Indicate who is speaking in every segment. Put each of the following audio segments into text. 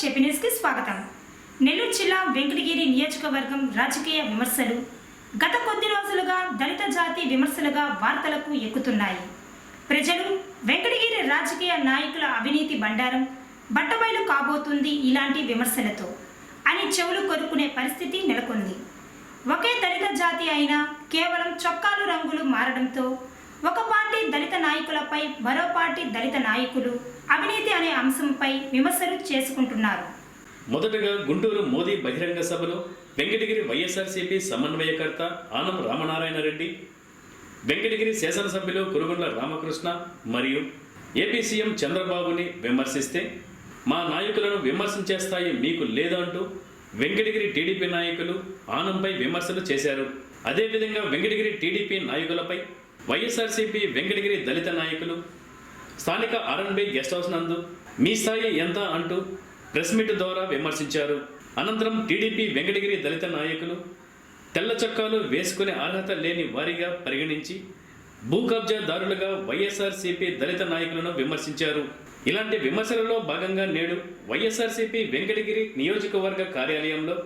Speaker 1: చెప్పి స్వాగతం. నెల్లూరు జిల్లా వెంకటగిరి నియోజకవర్గం రాజకీయ విమర్శలు గత కొద్ది రోజులుగా దళిత జాతి విమర్శలుగా వార్తలకు ఎక్కుతున్నాయి. ప్రజలు వెంకటగిరి రాజకీయ నాయకుల అవినీతి బండారం బట్టబయలు కాబోతుంది ఇలాంటి విమర్శలతో అని చెవులు కొరుకునే పరిస్థితి నెలకొంది. ఒకే దళిత జాతి అయినా కేవలం చొక్కాలు రంగులు మారడంతో ఒక పార్టీ దళిత నాయకులపై మరో పార్టీ దళిత నాయకులు అవినీతి అనే అంశంపై విమర్శలు చేసుకుంటున్నారు.
Speaker 2: మొదటగా గుంటూరు మోదీ బహిరంగ సభలో వెంకటగిరి వైఎస్ఆర్సీపీ సమన్వయకర్త ఆనం రామనారాయణ రెడ్డి వెంకటగిరి శాసనసభ్యులు కురుగుండ్ల రామకృష్ణ మరియు ఏపీ సీఎం చంద్రబాబుని విమర్శిస్తే మా నాయకులను విమర్శించే స్థాయి మీకు లేదంటూ వెంకటగిరి టీడీపీ నాయకులు ఆనంపై విమర్శలు చేశారు. అదేవిధంగా వెంకటగిరి టీడీపీ నాయకులపై వైఎస్ఆర్సీపీ వెంకటగిరి దళిత నాయకులు స్థానిక ఆర్ఎన్బి గెస్ట్ హౌస్ నందు మీ స్థాయి ఎంత అంటూ ప్రెస్ మీట్ ద్వారా విమర్శించారు. అనంతరం టీడీపీ వెంకటగిరి దళిత నాయకులు తెల్ల చొక్కాలు వేసుకునే అర్హత లేని వారిగా పరిగణించి భూ కబ్జాదారులుగా వైఎస్ఆర్సీపీ దళిత నాయకులను విమర్శించారు. ఇలాంటి విమర్శలలో భాగంగా నేడు వైఎస్ఆర్సీపీ వెంకటగిరి నియోజకవర్గ కార్యాలయంలో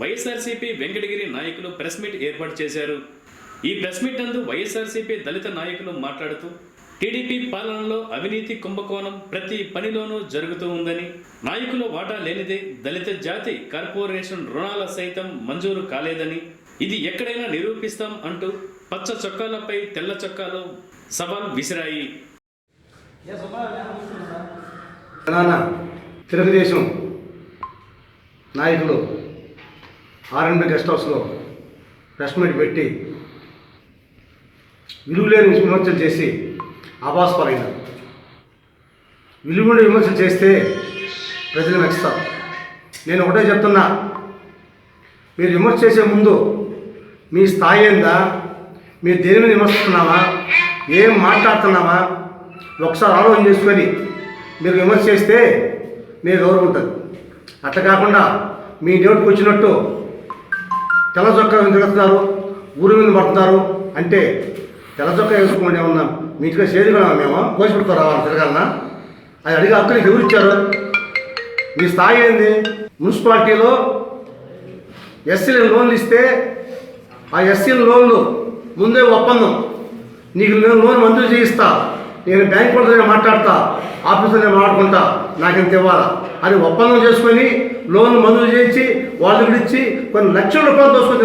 Speaker 2: వైఎస్ఆర్సీపీ వెంకటగిరి నాయకులు ప్రెస్ మీట్ ఏర్పాటు చేశారు. ఈ ప్రెస్ మీట్ నందు వైఎస్ఆర్సీపీ దళిత నాయకులు మాట్లాడుతూ టీడీపీ పాలనలో అవినీతి కుంభకోణం ప్రతి పనిలోనూ జరుగుతూ ఉందని నాయకుల వాటా లేనిదే దళిత జాతి కార్పొరేషన్ రుణాల సైతం మంజూరు కాలేదని ఇది ఎక్కడైనా నిరూపిస్తాం అంటూ పచ్చ చొక్కాలపై తెల్ల చొక్కాలు సవాల్ విసిరాయి.
Speaker 3: తెలంగాణ తెలుగుదేశం నాయకులు ఆర్ఎన్బి గెస్ట్ హౌస్లో ప్రెస్ మీట్ పెట్టి విలువలేని విమర్శలు చేసి ఆభాసపరైనారు విలువలేని విమర్శలు చేస్తే ప్రజలు నచ్చుతారు నేను ఒకటే చెప్తున్నా. మీరు విమర్శ చేసే ముందు మీ స్థాయి ఏందా మీరు దేని మీద విమర్శిస్తున్నావా? ఏం మాట్లాడుతున్నావా? ఒకసారి ఆలోచన చేసుకొని మీరు విమర్శ చేస్తే మీరు గౌరవం ఉంటుంది అట్లా కాకుండా మీ నోటికి వచ్చినట్టు తెల్ల చొక్కా తిరుగుతున్నారు ఊరి మీద పడుతున్నారు? అంటే తెల్ల చొక్కా వేసుకోండి ఏమన్నా మీ ఇంటికి చేతి మేము. కోసి రావాలి వాళ్ళు అది అడిగి హక్కు నీకు ఎవరు ఇచ్చారు? మీ స్థాయి ఏంది? మున్సిపాలిటీలో ఎస్సీలు లోన్లు ఇస్తే ఆ ఎస్సీల లోన్లు ముందే ఒప్పందం. నీకు నేను లోన్ మంజూరు చేయిస్తా. నేను బ్యాంక్ వాళ్ళతో మాట్లాడతా. ఆఫీసులో మాట్లాడుకుంటా. నాకు ఇంత ఇవ్వాలా? అని ఒప్పందం చేసుకొని లోన్ మంజూరు చేయించి వాళ్ళు ఇచ్చి కొన్ని లక్షల రూపాయలు దోసుకొని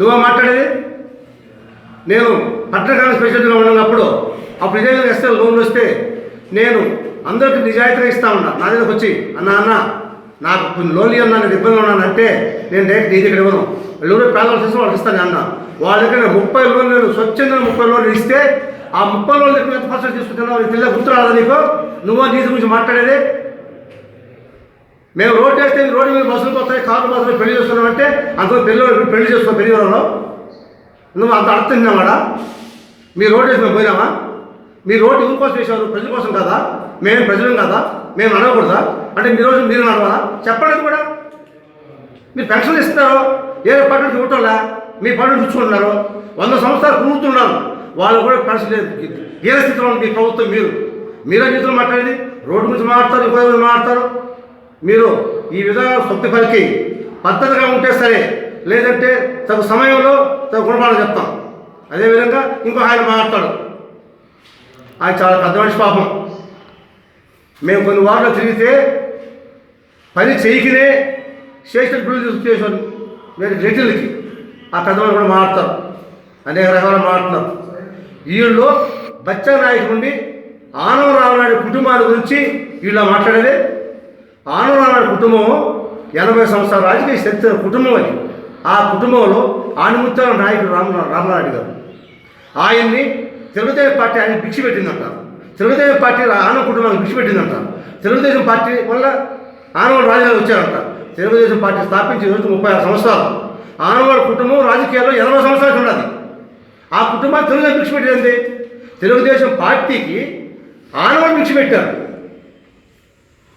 Speaker 3: నువ్వా మాట్లాడేది? నేను పట్టణ స్పెషల్గా ఉన్నప్పుడు అప్పుడు ఇదే ఎస్ఎల్ లోన్లు వస్తే నేను అందరికీ నిజాయితీగా ఇస్తా ఉన్నా. నా దగ్గరకు వచ్చి అన్న అన్న నాకు కొన్ని లోన్లు అన్నా నేను ఇబ్బంది ఉన్నానంటే నేను డైరెక్ట్ నీ దగ్గర ఇవ్వను. ఎవరో పేదవాళ్ళు చేసిన వాళ్ళకి ఇస్తాను అన్న. వాళ్ళ దగ్గర ముప్పై లోన్లు నేను స్వచ్ఛంగా ముప్పై లోన్లు ఇస్తే ఆ ముప్పై లోన్లు దగ్గర ఎంత పర్సెంట్ తీసుకుంటున్నావు? నీకు తెలియదు? గుర్తు రాదా నీకు? నువ్వు నీ గురించి మాట్లాడేది? మేము రోడ్డు వేస్తే రోడ్డు మీద బస్సులు పోతాయి కార్లు బస్సులు పెళ్ళి చేస్తున్నామంటే అంత పెళ్ళి పెళ్ళి చేస్తున్నాం పెళ్ళి వాళ్ళలో నువ్వు అంత అర్థం తిన్నావాడా మీ రోడ్డు వేసి మేము పోయినామా మీ రోడ్డు ఊరి కోసం వేసేవారు ప్రజల కోసం కదా? మేము ప్రజలం కదా? మేము నడవకూడదా? అంటే మీ రోజు మీరు నడవాలా? చెప్పలేదు కూడా. మీరు పెన్షన్ ఇస్తున్నారు ఏ పనులు చూడటంలా మీ పనులు చూసుకుంటున్నారు? వంద సంవత్సరాలు కూరుతున్నారు వాళ్ళు కూడా పెన్షన్ లేదు. ఏ స్థితిలో ఉంది మీ ప్రభుత్వం మీరు. మీరే స్థితిలో మాట్లాడేది? రోడ్డు గురించి మాట్లాడతారు ఇంకో మాట్లాడతారు. మీరు ఈ విధంగా సొంత పలికి పద్ధతిగా ఉంటే సరే లేదంటే తగు సమయంలో తగు గుణపాఠం చెప్తాం. అదేవిధంగా ఇంకో ఆయన మాట్లాడు ఆయన చాలా పెద్ద మనిషి పాపం. మేము కొన్ని వారాలు తిరిగితే పని చేయకినే చేసిన బిల్లు చేసాను వేరే రెడ్డిలకి ఆ పెద్దవాళ్ళు కూడా మాట్లాడతారు. అనేక రకాలు మాట్లాడతారు. వీళ్ళు బచ్చా నాయకు నుండి ఆనవరావు నాయుడు కుటుంబాల గురించి వీళ్ళు మాట్లాడేది. ఆనవరావు నాయుడు కుటుంబం ఎనభై సంవత్సరాల రాజకీయ చరిత్ర కుటుంబం అది. ఆ కుటుంబంలో ఆనిముత్యాల నాయకుడు రామ రామనాయుడు గారు. ఆయన్ని తెలుగుదేశం పార్టీ ఆయన భిక్ష పెట్టిందంట. తెలుగుదేశం పార్టీ ఆనవ కుటుంబానికి భిక్ష పెట్టిందంట. తెలుగుదేశం పార్టీ వల్ల ఆనవాడు రాజకీయాలు వచ్చారంట. తెలుగుదేశం పార్టీ స్థాపించి ఈరోజు ముప్పై ఆరు సంవత్సరాలు. ఆనవాడు కుటుంబం రాజకీయాల్లో ఎనభై సంవత్సరాలు ఉన్నది. ఆ కుటుంబాన్ని తెలుగుదేశం భిక్ష పెట్టింది. తెలుగుదేశం పార్టీకి ఆనవాడు భిక్ష పెట్టారు.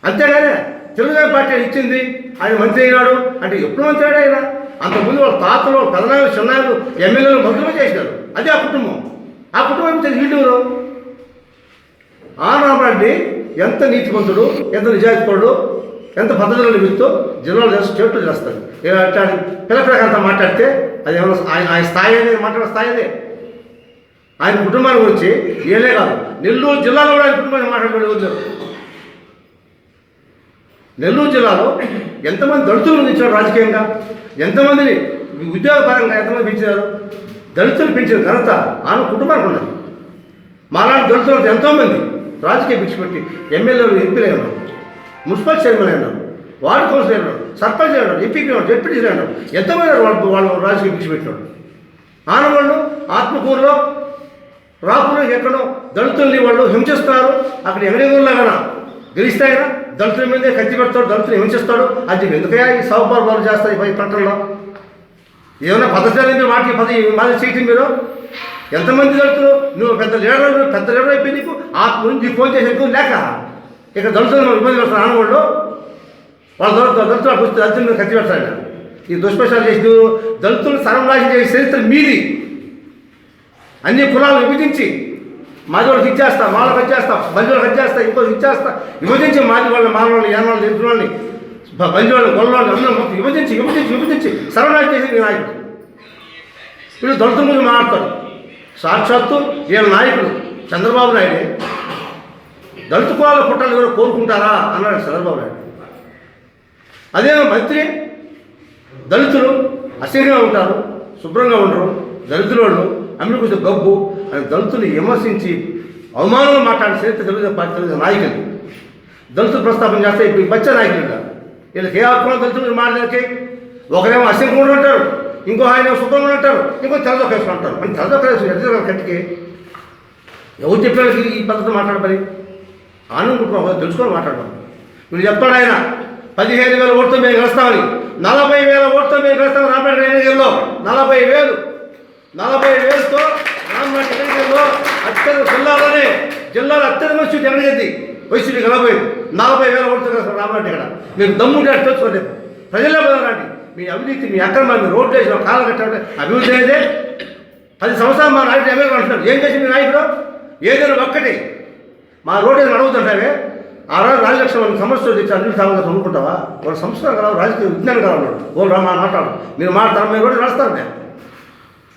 Speaker 3: అంతేగానే తెలుగుదేశం పార్టీ ఇచ్చింది. ఆయన మంత్రి అయినాడు. అంటే ఎప్పుడు మంత్రి అయినా ఆయన? అంతకుముందు వాళ్ళ తాతలు పెదనాయలు చిన్నాయలు ఎమ్మెల్యేలు మంత్రులు చేశారు. అదే ఆ కుటుంబం. ఆ కుటుంబం వీళ్ళు ఆనవాడి ఎంత నీతిమంతుడు ఎంత నిజాయితీపరుడు ఎంత పద్ధతులు నిమిత్తూ జిల్లాలో చేస్తూ స్టేట్లో చేస్తాడు. పిల్లపిల్లకంతా మాట్లాడితే అది ఏమైనా ఆయన ఆయన స్థాయి అనేది మాట్లాడే స్థాయి అదే. ఆయన కుటుంబాన్ని గురించి ఏలే కాదు నెల్లూరు జిల్లాలో కూడా ఆయన కుటుంబాన్ని మాట్లాడే నెల్లూరు జిల్లాలో ఎంతమంది దళితులను పెంచారు రాజకీయంగా? ఎంతమందిని ఉద్యోగపరంగా ఎంతమంది పెంచారు దళితులు పెంచిన ఘనత ఆమె కుటుంబానికి ఉన్నది. మాలాంటి దళితులు ఎంతోమంది రాజకీయ భిక్ష పెట్టి ఎమ్మెల్యేలు ఎంపీలు ఉన్నారు మున్సిపల్ చైర్మన్ అయినారు వార్డు కౌన్సిలర్ అయినారు సర్పంచ్ అయినారు ఎంపీపీ అయినారు డిప్యూటీ అయినారు ఎంతమంది వాళ్ళు వాళ్ళు రాజకీయ భిక్ష ఆనవాళ్ళు ఆత్మకూరులో రాకులు ఎక్కడో దళితుల్ని వాళ్ళు హింసిస్తారు. అక్కడ ఎవరెవరిలో కన్నా గెలిస్తాయినా దళితుల మీదే కత్తి పెడతాడు దళితులు హింసిస్తాడు అది ఎందుకయ్యా ఈ సౌపాలు బాలు చేస్తారు ఈ పంటల్లో ఏమైనా పద్ధతి అనేది వాటికి పది మాది చేయటం మీరు? ఎంతమంది దళితులు? నువ్వు పెద్ద లీడర్ పెద్ద లీడర్ అయిపోయి నీకు ఆత్మ గురించి ఫోన్ చేసేందుకు లేక ఇక దళితులు మనం ఇబ్బంది పెడతారు ఆనవాళ్ళు వాళ్ళ దళితులు దళితులు వస్తే దళితుల మీద కత్తి పెడతాడు ఈ దుష్ప్రచారం చేసి నువ్వు దళితులు సర్వనాశం చేసే చరిత్ర మీది. అన్ని కులాలు విభజించి మాది వాళ్ళకి ఇచ్చేస్తా వాళ్ళకి ఇచ్చేస్తా బంధువులకు వాళ్ళకి ఇచ్చేస్తా ఇంకో ఇచ్చేస్తా. విభజించి మాది వాళ్ళ మానవాళ్ళు యానవాళ్ళు ఎదురు వాళ్ళని బంధువులు వాళ్ళు గొల్లవాళ్ళు అందరం మొత్తం విభజించి విభజించి విభజించి సర్వనాశం చేసి నాయకుడు. వీళ్ళు దళితుల గురించి మాట్లాడతారు. సాక్షాత్తు వీళ్ళ నాయకుడు చంద్రబాబు నాయుడే దళిత కులాల పుట్టాలని ఎవరు కోరుకుంటారా అన్నాడు చంద్రబాబు నాయుడు. అదే మంత్రి దళితులు అసహ్యంగా ఉంటారు శుభ్రంగా ఉండరు దళితులు వాళ్ళు అమ్మిడి గబ్బు అని దళితులు విమర్శించి అవమానంగా మాట్లాడిన చరిత్ర తెలుగుదేశం పార్టీ తెలుగుదేశం నాయకులు. దళితులు ప్రస్తాపన చేస్తే ఇప్పుడు బచ్చ నాయకులుగా. వీళ్ళకి ఏ హక్కులు దళితులు మాట్లాడితే? ఒకరేమో అసహ్యంగా ఉంటారు ఇంకో ఆయన శుభ్రంగా ఉంటారు ఇంకో తెల్లదొక్కేసుకుని ఉంటారు మన తెల్లదొక్కేసు ఎదురు కట్టికి? ఎవరు చెప్పారు ఈ పద్ధతి మాట్లాడమని ఆనందం తెలుసుకొని మాట్లాడమని వీళ్ళు చెప్పాడు ఆయన పదిహేను వేల ఓట్లతో మేము గెలుస్తామని. నలభై వేల ఓట్లతో మేము గెలుస్తాం రాబడి ఎన్నికల్లో నలభై వేలు. నలభై వేలతో రామనాథ్ ఎన్నికల్లో అత్యధిక జిల్లాలోనే జిల్లాలో అత్యధిక వచ్చి ఎక్కడికి వైసీపీ గెలబోయింది నలభై వేల ఓట్లతో గెలుస్తాం రాబట్టి ఇక్కడ మీరు దమ్ము అటు తెలుసుకోండి ప్రజల్లో బదలండి. మీ అవినీతి మీ అక్రమాన్ని రోడ్లు వేసిన కాలం కట్టాలంటే అభివృద్ధి అయితే పది సంవత్సరాలు మా నాయకుడు ఎమ్మెల్యే అంటున్నారు ఏం చేసి మీ నాయకుడు? ఏదైనా ఒక్కటి. మా రోడ్డు ఏదైనా అడుగుతుంటావే ఆ రోజు రాజలక్ష్మి వాళ్ళకి సమస్యలు తెచ్చి అన్ని సాగుగా చదువుకుంటావా? వాళ్ళ సంస్కారం కావాలి రాజకీయ విజ్ఞానం కావాలి వాళ్ళు రా మా మాట్లాడు. మీరు మాట్లాడతారు మీరు కూడా రాస్తారు నేను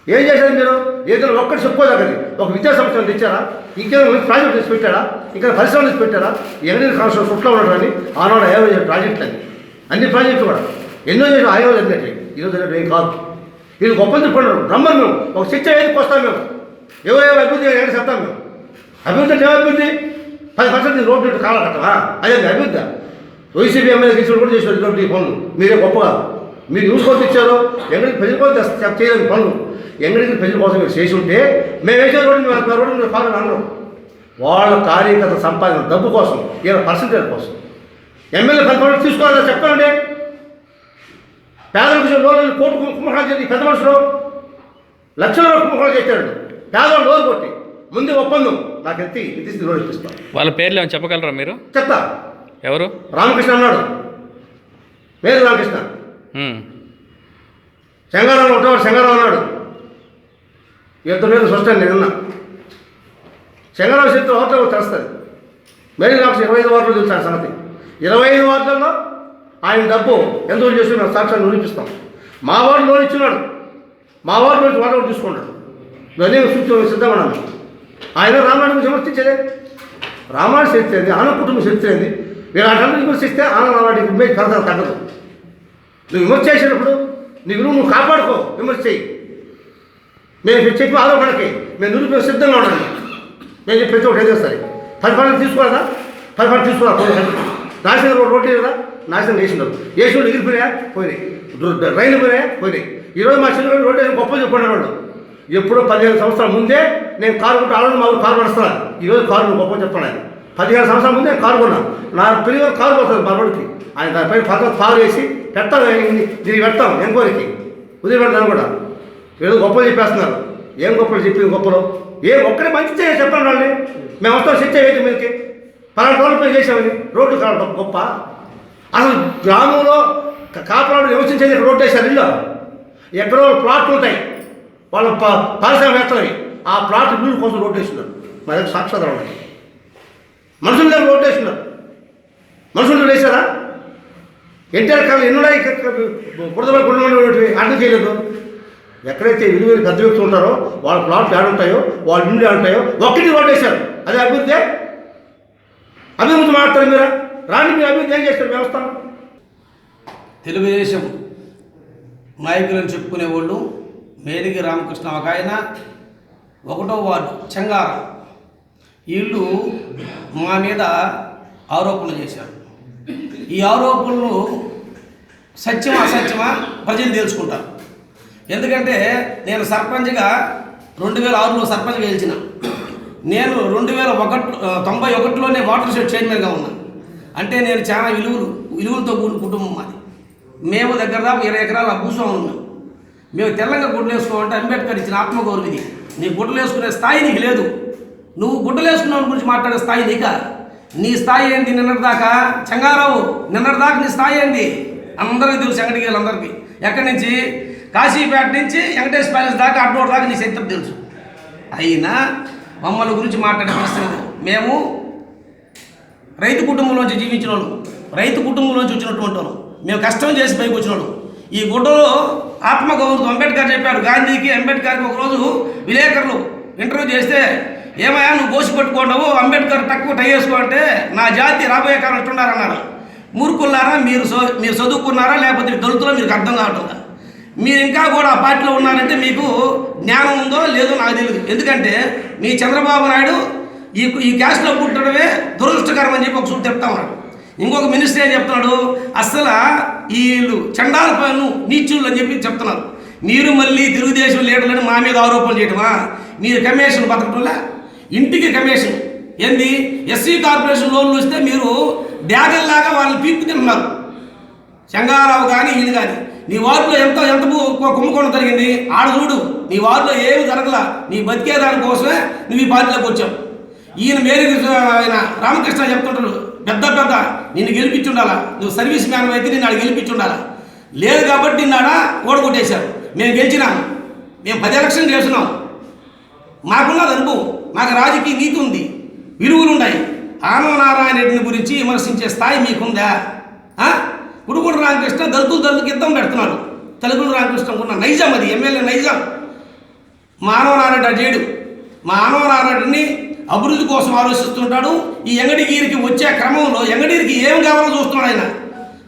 Speaker 3: ఏం చేశారు మీరు? ఏదైనా ఒక్కటి చెప్పుకోదగ్గది. ఒక విద్యా సంస్థలు తెచ్చారా? ఇంకేదో ప్రాజెక్ట్ తెచ్చి పెట్టారా? ఇంకా పరిశ్రమలు తెచ్చి పెట్టారా? ఎన్ని సంవత్సరం చుట్టూ ఉండడం ఆనాడు అయ్యో ప్రాజెక్టులు అని అన్ని ప్రాజెక్టులు కూడా. ఎన్నో చేసిన ఆయో జరిగినట్టు ఈరోజు ఏం కాదు. వీళ్ళు గొప్ప చెప్పుకున్నారు రమ్మని మేము. ఒక శిక్ష ఏదికి వస్తాం మేము? ఎవరు అభివృద్ధి ఏడు చెప్తాం మేము? అభివృద్ధి అంటే ఏం అభివృద్ధి? పది పర్సెంట్ రోడ్డు కాలం అదే అభివృద్ధి. వైసీపీ ఎమ్మెల్యే తీసుకుని కూడా చేసిన ఈ పనులు. మీరే గొప్పగా. మీరు యూస్ కోసం ఇచ్చారు. ఎవరికి ప్రజల కోసం చేయలేని పనులు. ఎంగడికి ప్రజల కోసం మీరు చేసి ఉంటే మేము వేసే రోడ్డు మేము రోడ్డు మీరు ఫాలో అనరు వాళ్ళ కార్యకర్త సంపాదన డబ్బు కోసం ఇలా పర్సంటేజ్ కోసం. ఎమ్మెల్యే పది పనులు తీసుకోవాలని చెప్పండి? పేదలకు లోన్లు కోర్టు కుంభకాలు చేసి పెద్ద మనుషులు లక్షల కుంభకాలు చేశాడు పేదవాళ్ళు లోన్ కొట్టి ముందు ఒప్పందం. నాకు ఎత్తి ఎత్తి లోన్ ఇప్పిస్తాను
Speaker 4: వాళ్ళ పేర్లు ఏమైనా చెప్పగలరా మీరు?
Speaker 3: చెప్తా.
Speaker 4: ఎవరు?
Speaker 3: రామకృష్ణ అన్నాడు. వేరు రామకృష్ణ. శంగారావు ఒకటో శంగారావు అన్నాడు. ఇద్దరు మీద చూస్తాను నేను ఉన్నా. శక్తి చరిత్ర తెలుస్తుంది మేరీ నాకు ఇరవై ఐదు వార్డులు తెలుసు సంగతి ఇరవై ఐదు వార్డులలో ఆయన డబ్బు ఎందుకు చేస్తున్నాడు మేము సాక్ష్యాన్ని నిరూపిస్తాం మా వార్డు లోన్ ఇచ్చినాడు. మా వార్డు నుంచి వాటర్ ఒకటి తీసుకున్నాడు ఇవన్నీ సూచన సిద్ధమన్నాను ఆయన రామాయణం విమర్శించేదే రామాయణ శక్తి ఏంది? ఆన కుటుంబ శక్తి ఏంది? వీళ్ళు అటంతా విమర్శిస్తే ఆన వాటికి ఇమేజ్ పెరగదు తగ్గదు. నువ్వు విమర్శ చేసినప్పుడు నీ విలువ నువ్వు కాపాడుకో విమర్శ చేయి. మేము చెప్పి ఆరోపణకి మేము నిరూపణ సిద్ధంగా ఉండాలి. మేము చెప్పి ప్రతి ఒక్కటి ఏదో సరే. పది పనులు తీసుకోవాలా? పది పనులు తీసుకోవాలి నాశనం రోడ్ రోడ్డు కదా నాశనం చేసినారు వేసిన ఎగిరిపోయా పోయినాయి. రైలు పోయా పోయినాయి? ఈరోజు మా చిన్న రోడ్డు గొప్ప చెప్పుకునే వాళ్ళు ఎప్పుడో పదిహేను సంవత్సరాల ముందే నేను కారు కొంటే ఆలోచన మా ఊరు కారు నడుస్తున్నాను ఈరోజు కారు గొప్ప చెప్తున్నాను పదిహేను సంవత్సరాల ముందే కారు కొన్నాను నా పిల్లలు కారు పోతుంది మా రోడ్డుకి. ఆయన దానిపై పక్కన కారు వేసి పెట్టాలి. దీనికి పెడతాం. ఎంక్వైరీకి. పెడతాను కూడా. ఏదో గొప్పలు చెప్పేస్తున్నారు. ఏం గొప్పలు చెప్పింది గొప్పలు? ఏ ఒక్కడే మంచి చేయ చెప్పండి వాళ్ళని. మేము వస్తాం శిక్ష వేయటం మీదకి. పలానా డెవలప్మెంట్ చేసామని రోడ్డు కావడం గొప్ప. అసలు గ్రామంలో క- కాపురాలు నివసించేది రోడ్డు వేశారు ఇల్లు. ఎక్కడో ప్లాట్లు ఉంటాయి. వాళ్ళ ప- పారిశ్రామికవేత్తలవి. ఆ ప్లాట్ మీరు కోసం రోడ్డు వేస్తున్నారు. మరి దగ్గర సాక్షాధారం ఉన్నాయి మనుషుల దగ్గర రోడ్ వేస్తున్నారు. మనుషులు వేశారా? ఎన్టీఆర్ కాలం ఎన్నున్నాయి బురదపై గుండె అడ్డు చేయలేదు. ఎక్కడైతే విలువైన పెద్ద వ్యక్తులు ఉంటారో వాళ్ళ ప్లాట్లు ఏడు ఉంటాయో వాళ్ళ ఇండ్లు ఏడు ఉంటాయో ఒక్కటి ఓటు అది అదే అభివృద్ధి? అభివృద్ధి మాట్లాడతారు మీరు? రాని మీరు అభివృద్ధి ఏం చేస్తారు వ్యవస్థ
Speaker 5: తెలుగుదేశం నాయకులను చెప్పుకునే వాళ్ళు మేడిగి రామకృష్ణ ఒక ఆయన ఒకటో వార్డు చెంగార. వీళ్ళు మా మీద ఆరోపణలు చేశారు. ఈ ఆరోపణలు సత్యమా అసత్యమా ప్రజలు తెలుసుకుంటారు. ఎందుకంటే నేను సర్పంచ్గా రెండు వేల ఆరులో సర్పంచ్గా గెలిచిన. నేను రెండు వేల ఒకటి తొంభై ఒకటిలోనే వాటర్ షెడ్ చైర్మన్గా ఉన్నాను అంటే నేను చాలా విలువలు విలువలతో కూడిన కుటుంబం మాది. మేము దగ్గర దాకా ఇరవై ఎకరాల భూస్వాములు ఉన్నాం. మేము తెల్లంగా గుడ్లు వేసుకోవాలంటే అంబేద్కర్ ఇచ్చిన ఆత్మగౌరవ ఇది నీ గుడ్డలు వేసుకునే స్థాయి నీకు లేదు. నువ్వు గుడ్డలు వాళ్ళ గురించి మాట్లాడే స్థాయి నీక? నీ స్థాయి ఏంటి నిన్నటిదాకా? చంగారావు నిన్నటిదాకా నీ స్థాయి ఏంటి? అందరికీ తెలుసు వెంకటగిరి అందరికీ. ఎక్కడి నుంచి? కాశీపేట నుంచి వెంకటేశ్వర ప్యాలెస్ దాకా అడ్డోడు దాకా నీ చరిత్ర తెలుసు. అయినా మమ్మల్ని గురించి మాట్లాడే ప్రశ్న మేము రైతు కుటుంబంలోంచి జీవించిన వాళ్ళు. రైతు కుటుంబంలోంచి వచ్చినటువంటి వాళ్ళు. మేము కష్టం చేసి పైకి వచ్చిన వాళ్ళు. ఈ గుడ్డలో ఆత్మగౌరవం అంబేద్కర్ చెప్పాడు. గాంధీకి అంబేద్కర్కి ఒకరోజు విలేకరులు ఇంటర్వ్యూ చేస్తే ఏమయ్యా నువ్వు గోసి పెట్టుకోండవు అంబేద్కర్ తక్కువ టై వేసుకో అంటే నా జాతి రాబోయే కాలం ఎట్లున్నారన్నారు మూర్ఖున్నారా మీరు సో మీరు చదువుకున్నారా లేకపోతే దళితులో మీకు అర్థం కావట్లేదా మీరు ఇంకా కూడా ఆ పార్టీలో ఉన్నారంటే మీకు జ్ఞానం ఉందో లేదో నాకు తెలియదు ఎందుకంటే మీ చంద్రబాబు నాయుడు ఈ ఈ క్యాస్ట్లో పుట్టడమే దురదృష్టకరం అని చెప్పి ఒక సూట్ చెప్తా ఉన్నాడు ఇంకొక మినిస్టర్ ఏం చెప్తున్నాడు? అసలు వీళ్ళు చండాల పనులు నీచులు అని చెప్పి చెప్తున్నారు. మీరు మళ్ళీ తెలుగుదేశం లీడర్లని మా మీద ఆరోపణలు చేయటమా? మీరు కమిషన్ బతకటంలా ఇంటికి కమిషన్. ఏంది? ఎస్సీ కార్పొరేషన్ లోన్లు వస్తే మీరు డ్యాగల్లాగా వాళ్ళని పీక్కు తింటున్నారు చెంగారావు కానీ ఈయన కానీ నీ వారిలో ఎంత ఎంత కుంభకోణం జరిగింది? ఆడ చూడు. నీ వారిలో ఏమి జరగల. నీ బతికే దానికోసమే నువ్వు ఈ పార్టీలోకి వచ్చావు. ఈయన మేరీ ఆయన రామకృష్ణ చెప్తుంటాడు పెద్ద పెద్ద నిన్ను గెలిపించుండాలా? నువ్వు సర్వీస్ మ్యాన్ అయితే నిన్ను ఆడ గెలిపించుండాలా? లేదు కాబట్టి నిన్నాడ ఓడగొట్టేశారు. మేము గెలిచినాం. మేము పది ఎలక్షన్ చేస్తున్నాం. మాకున్నది అనుభవం. మాకు రాజకీయ నీతి ఉంది. విలువలు ఉన్నాయి ఆనవ నారాయణ రెడ్డిని గురించి విమర్శించే స్థాయి మీకుందా? ఆ? గురుగుడు రామకృష్ణ దళితులు దళితులకు యుద్ధం పెడుతున్నాడు. తెలుగుడు రామకృష్ణ ఉన్న నైజం అది ఎమ్మెల్యే నైజం. మానవ నారాయణ చేయడు మా అభివృద్ధి కోసం ఆలోచిస్తుంటాడు. ఈ ఎంగడిగిరికి వచ్చే క్రమంలో ఎంగడీరికి ఏం కావాలో చూస్తున్నాడు ఆయన.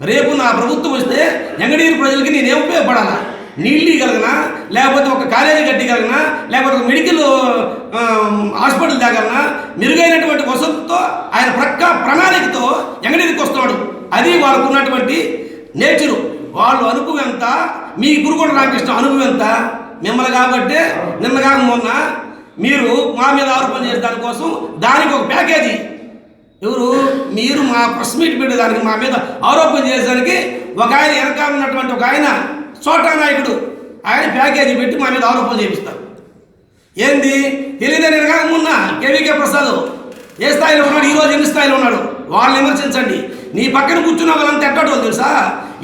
Speaker 5: రేపు నా ప్రభుత్వం వస్తే ఎంగడీరి ప్రజలకి నేనేం ఉపయోగపడాలా? నీళ్ళు ఇవ్వగలనా? లేకపోతే ఒక కాలేజీ కట్టగలనా లేకపోతే ఒక మెడికల్ హాస్పిటల్ తేగలనా? మెరుగైనటువంటి వసతితో ఆయన ప్రక్క ప్రణాళికతో ఎంగడీరికి వస్తున్నాడు. అది వాళ్ళకు ఉన్నటువంటి నేచరు. వాళ్ళు అనుభవం ఎంత? మీ గురుగొండ రామకృష్ణ అనుభవం ఎంత? మిమ్మల్ని కాబట్టి నిన్న కాక మొన్న మీరు మా మీద ఆరోపణ చేసే దానికోసం దానికి ఒక ప్యాకేజీ. ఎవరు? మీరు మా ప్రెస్ మీట్ పెట్టేదానికి మా మీద ఆరోపణ చేసేదానికి ఒక ఆయన వెనకాల ఉన్నటువంటి ఒక ఆయన చోటా నాయకుడు ఆయన ప్యాకేజీ పెట్టి మా మీద ఆరోపణ చేపిస్తారు. ఏంది? తెలియదని కాక మొన్న కేవీకే ప్రసాద్ ఏ స్థాయిలో ఉన్నాడు? ఈరోజు ఎన్ని స్థాయిలో ఉన్నాడు? వాళ్ళని విమర్శించండి. నీ పక్కన కూర్చున్న వాళ్ళంతా ఎట్టడం తెలుసా?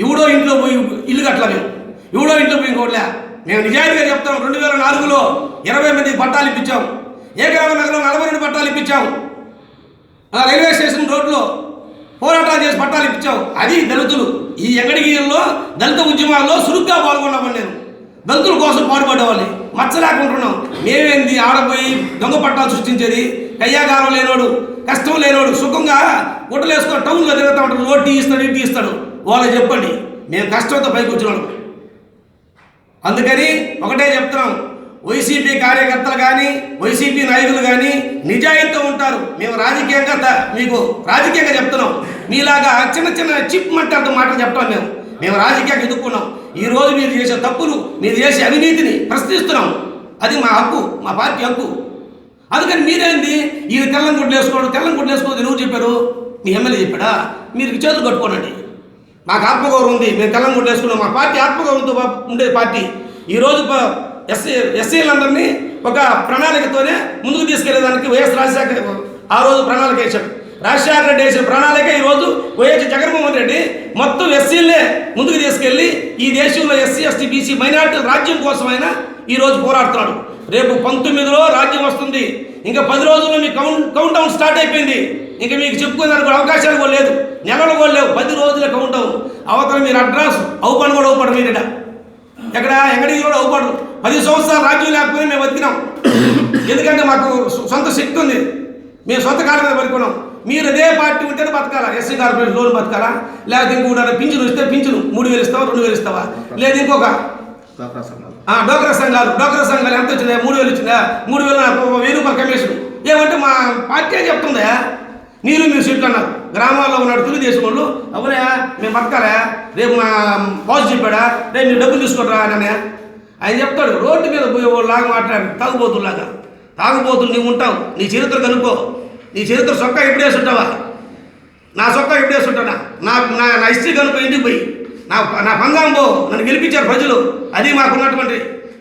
Speaker 5: ఇవిడో ఇంట్లో పోయి ఇల్లు కట్టల మేము ఇవిడో ఇంట్లో పోయి ఇంకోట్లే మేము నిజాయితీగా చెప్తాం రెండు వేల నాలుగులో ఇరవై మంది పట్టాలు ఇప్పించాం. ఏకరామ నగరం నలభై రెండు పట్టాలు ఇప్పించాం. ఆ రైల్వే స్టేషన్ రోడ్లో పోరాటాలు చేసి పట్టాలు ఇప్పించాం. అది దళితులు. ఈ ఎంగడిగిరిలో దళిత ఉద్యమాల్లో చురుగ్గా పాల్గొన్నామని నేను. దళితుల కోసం పాటుపడేవాళ్ళు మచ్చ లేకుంటున్నాం మేమేంది? ఆడపోయి దొంగ పట్టాలు సృష్టించేది? కయ్యాగారం లేనోడు కష్టం లేనోడు సుఖంగా గుడ్డలు వేసుకొని టౌన్లో తిరుగుతూ ఉంటాడు. రోడ్డు టీ ఇస్తాడు ఇటు ఇస్తాడు. వాళ్ళు చెప్పండి. మేము కష్టంతో పైకి వచ్చినాడు అందుకని ఒకటే చెప్తున్నాం. వైసీపీ కార్యకర్తలు కానీ వైసీపీ నాయకులు కానీ నిజాయితీతో ఉంటారు. మేము రాజకీయంగా మీకు రాజకీయంగా చెప్తున్నాం. మీలాగా చిన్న చిన్న చిప్ మంటంత మాటలు చెప్తాం మేము. మేము రాజకీయంగా ఎదుర్కొన్నాం. ఈ రోజు మీరు చేసే తప్పులు మీరు చేసే అవినీతిని ప్రశ్నిస్తున్నాం. అది మా హక్కు మా పార్టీ హక్కు. అందుకని మీరేంది? ఈయన తెల్లం గుడ్లు వేసుకోడు తెల్లం గుడ్లు వేసుకోవద్దు నువ్వు చెప్పారు? మీ ఎమ్మెల్యే చెప్పాడా? మీరు చేతులు కట్టుకోనండి. మాకు ఆత్మగౌరవం ఉంది. మేము తెల్లం గుడ్లు వేసుకున్నాం. మా పార్టీ ఆత్మగౌరవంతో ఉండే పార్టీ. ఈరోజు ఎస్సీ ఎస్సీలందరినీ ఒక ప్రణాళికతోనే ముందుకు తీసుకెళ్ళేదానికి వైఎస్ రాజశేఖర ఆ రోజు ప్రణాళిక వేశాడు. రాజశేఖర రెడ్డి వేసిన ప్రణాళిక ఈరోజు వైఎస్ జగన్మోహన్ రెడ్డి మొత్తం ఎస్సీలే ముందుకు తీసుకెళ్ళి ఈ దేశంలో ఎస్సీ ఎస్టీ బీసీ మైనార్టీ రాజ్యం కోసమైనా ఈరోజు పోరాడుతున్నాడు. రేపు పంతొమ్మిదిలో రాజ్యం వస్తుంది. ఇంకా పది రోజుల్లో మీ కౌంట్ కౌంట్ డౌన్ స్టార్ట్ అయిపోయింది. ఇంకా మీకు చెప్పుకునేందుకు కూడా అవకాశాలు కూడా లేదు. నెలలు కూడా లేవు. పది రోజుల కౌంట్ డౌన్ అవతల మీరు అడ్రస్ అవుపడు కూడా అవుపడు మీరు ఎక్కడ? ఎక్కడికి కూడా అవుపడరు పది సంవత్సరాలు రాజ్యం లేకపోతే మేము బతికినాం. ఎందుకంటే మాకు సొంత శక్తి ఉంది. మేము సొంత కాలం మీద బతుకున్నాం మీరు అదే పార్టీ ఉంటేనే బతకాలా? ఎస్సీ కార్పొరేషన్ లోన్ బతకాలా? లేకపోతే ఇంకొకటి పింఛను ఇస్తే పింఛను. మూడు వేలు ఇస్తావా? రెండు వేలు ఇస్తావా? లేదు ఇంకొక. డోక్రా సంఘాలు డోక్రా సంఘాలు ఎంత వచ్చిందా మూడు వేలు వచ్చిందా మూడు వేలు నాకు వెయ్యి రూపాయల కమిషన్. ఏమంటే మా పార్టీ చెప్తుందా? మీరు మీరు సీట్లు అన్నారు. గ్రామాల్లో ఉన్నాడు తెలుగుదేశం వాళ్ళు. అవునా మేము బతకాలా. రేపు మా బాస్ చెప్పాడా? రేపు మీరు డబ్బులు తీసుకుంటారా అని ఆయన చెప్తాడు రోడ్డు మీద పోయే లాగా మాట్లాడు. తాగుబోతులాగా తాగుబోతులు నీవు ఉంటావు. నీ చరిత్ర కనుక్కో. నీ చరిత్ర సొక్క ఎప్పుడు ఉంటావా? నా సొక్క ఎప్పుడు వేసి ఉంటానా? నా నా నా హిస్టరీ కనుక్కో ఇంటికి పోయి. నా నా పంగాం పో నన్ను గెలిపించారు ప్రజలు. అది మాకున్నటువంటి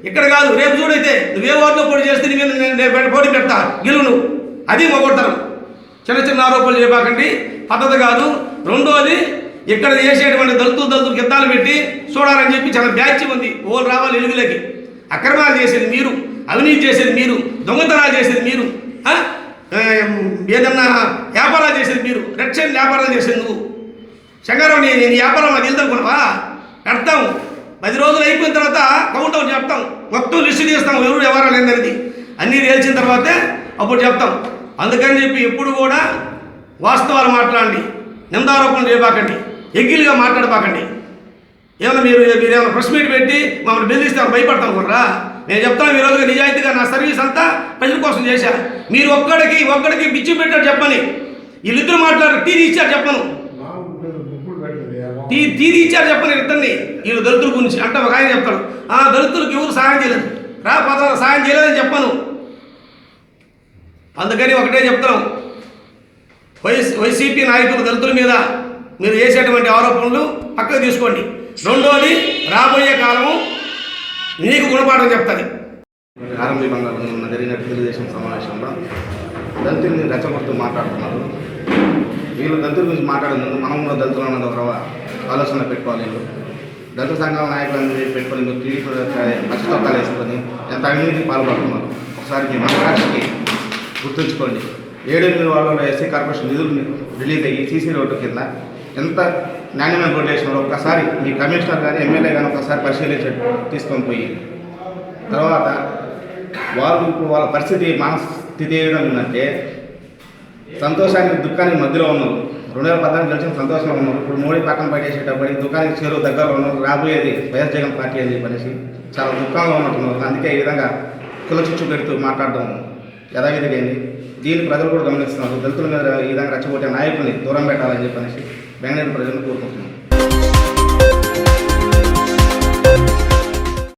Speaker 5: ఇక్కడ కాదు రేపు చూడైతే నువ్వే ఓట్లో పోటీ చేస్తే నీ మీద నేను- పోటీ పెడతా గెలువు నువ్వు అది మా చిన్న చిన్న ఆరోపణలు చేయబాకండి పద్ధతి కాదు. రెండోది ఇక్కడ చేసేటువంటి దళితులు దళితులు గిద్దాలు పెట్టి చూడాలని చెప్పి చాలా బ్యాచ్ ఉంది. ఓలు రావాలి ఎలుగులకి. అక్రమాలు చేసేది మీరు అవినీతి చేసేది మీరు దొంగతనాలు చేసేది మీరు ఏదన్నా వ్యాపారాలు చేసేది మీరు రెడ్ సైడ్ వ్యాపారాలు చేసేది నువ్వు. శంగారం నేను నేను వ్యాపారం అది వెళ్తానుకున్నావా పెడతాం పది రోజులు అయిపోయిన తర్వాత కౌంట్ అవుట్ చెప్తాం. మొత్తం లిస్టు తీస్తాం. ఎవరు వ్యవహారాలు ఏందనేది అన్నీ తేల్చిన తర్వాతే అప్పుడు చెప్తాం. అందుకని చెప్పి ఎప్పుడు కూడా వాస్తవాలు మాట్లాడండి. నిందారోపణలు చేయబాకండి. ఎగ్గిలుగా మాట్లాడబాకండి. ఏమైనా మీరు మీరు ఏమైనా ప్రెస్ మీట్ పెట్టి మమ్మల్ని బెదిరిస్తే భయపడతాం కుర్రా నేను చెప్తాను ఈ రోజుగా నిజాయితీగా నా సర్వీస్ అంతా ప్రజల కోసం చేశా. మీరు ఒక్కడికి ఒక్కడికి పిచ్చి పెట్టారు చెప్పని. వీళ్ళిద్దరు మాట్లాడారు. టీ ఇచ్చారు చెప్పను. టీ టీ ఇచ్చారు చెప్పని ఇద్దరిని వీళ్ళు దళితుల గురించి అంటే ఒక ఆయన చెప్తాడు. ఆ దళితులకు ఎవరు సాయం చేయలేదు. రా పదాలు సాయం చేయలేదని చెప్పను. అందుకని ఒకటే చెప్తాం వైఎస్ వైసీపీ నాయకులు దళితుల మీద మీరు చేసేటువంటి ఆరోపణలు పక్కకు తీసుకోండి. రెండోది రాబోయే కాలము నీకు గుణపాఠం చెప్తుంది.
Speaker 6: ఆరంభికంగా నిన్న జరిగిన తెలుగుదేశం సమావేశంలో దళితుల్ని రెచ్చగొడుతూ మాట్లాడుతున్నారు. వీళ్ళు దళితుల గురించి మాట్లాడినందుకు మనం కూడా దళితులు అన్నది ఒక ఆలోచన పెట్టుకోవాలి. దళిత సంఘం నాయకులందరినీ పెట్టుకొని మీరు టీడీపీ పచ్చతొక్కాలు వేసుకొని ఎంత అవినీతికి పాల్పడుతున్నారు ఒకసారి మీ రాష్ట్రకి గుర్తుంచుకోండి. ఏడు ఎనిమిది వాళ్ళలో ఎస్సీ కార్పొరేషన్ నిధులు రిలీజ్ అయ్యి సీసీ రోడ్డు కింద ఎంత నాణ్యమైన రోడ్డు వేసినారో ఒక్కసారి మీ కమిషనర్ కానీ ఎమ్మెల్యే కానీ ఒకసారి పరిశీలించి తీసుకొని పోయి తర్వాత వాళ్ళు వాళ్ళ పరిస్థితి మనస్థితి స్థితి విధంగా సంతోషానికి దుఃఖానికి మధ్యలో ఉన్నారు రెండు వేల పద్నాలుగు గెలిచిన సంతోషంగా ఉన్నారు ఇప్పుడు మోడీ పక్కన పట్టేసేటప్పటికి దుకాణానికి చేరు దగ్గరలో ఉన్నారు రాబోయేది వైఎస్ జగన్ పార్టీ అని చెప్పనేసి చాలా దుఃఖంగా ఉన్నట్టున్నారు. అందుకే ఈ విధంగా కులచిచ్చు పెడుతూ మాట్లాడడం యథావిధిగా అయింది. దీన్ని ప్రజలు కూడా గమనిస్తున్నారు. దళితుల మీద ఈ విధంగా రెచ్చగొట్టే నాయకుల్ని దూరం పెట్టాలని చెప్పనేసి బెంగళూరు ప్రజలను కోరుకుంటున్నాను